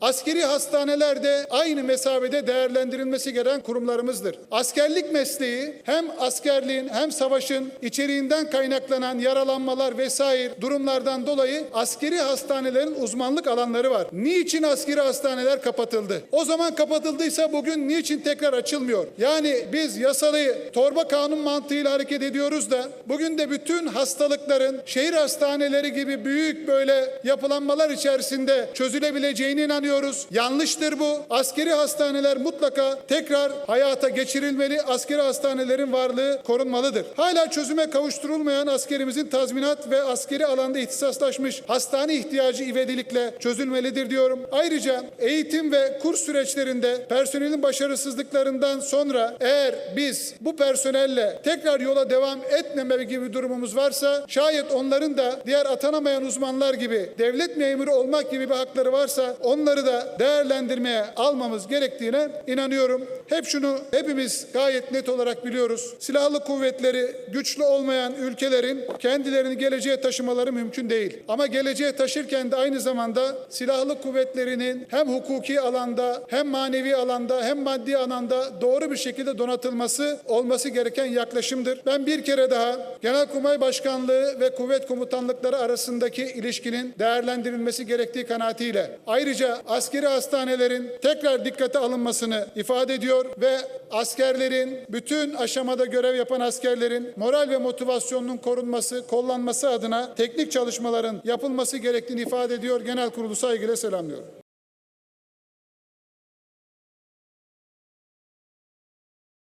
Askeri hastaneler de aynı mesabede değerlendirilmesi gereken kurumlarımızdır. Askerlik mesleği hem askerliğin hem savaşın içeriğinden kaynaklanan yaralanmalar vesaire durumlardan dolayı askeri hastanelerin uzmanlık alanları var. Niçin askeri hastaneler kapatıldı? O zaman kapatıldıysa bugün niçin tekrar açılmıyor? Yani biz yasalıyı torba kanun mantığıyla hareket ediyoruz da bugün de bütün hastalıkların şehir hastaneleri gibi büyük böyle yapılanmalar içerisinde çözülebileceğine inanıyoruz. Yanlıştır bu. Askeri hastaneler mutlaka tekrar hayata geçirilmeli. Askeri hastanelerin varlığı korunmalıdır. Hala çözüme kavuşturulmayan askerimizin tazminat ve askeri alanda ihtisaslaşmış hastane ihtiyacı ivedilikle çözülmelidir diyorum. Ayrıca eğitim ve kurs süreçlerinde personelin başarısızlıklarından sonra eğer biz bu personelle tekrar yola devam etmeme gibi durumumuz varsa şayet onların da diğer atanamayan uzmanlar gibi devlet memuru olmak gibi bir hakları varsa onları da değerlendirmeye almamız gerektiğine inanıyorum. Hep şunu hepimiz gayet net olarak biliyoruz. Silahlı kuvvetleri güçlü olmayan ülkelerin kendilerini geleceğe taşımaları mümkün değil. Ama geleceğe taşırken de aynı zamanda silahlı kuvvetlerinin hem hukuki alanda hem manevi alanda hem maddi alanda doğru bir şekilde donatılması olması gereken yaklaşımdır. Ben bir kere daha Genelkurmay Başkanlığı ve kuvvet komutanlıkları arasındaki ilişkinin değerlendirilmesi gerektiği kanaatiyle ayrıca askeri hastanelerin tekrar dikkate alınmasını ifade ediyor ve askerlerin bütün aşamada görev yapan askerlerin moral ve motivasyonunun korunması, kollanması adına teknik çalışmaların yapılması gerektiğini ifade ediyor. Genel kurulu saygıyla selamlıyorum.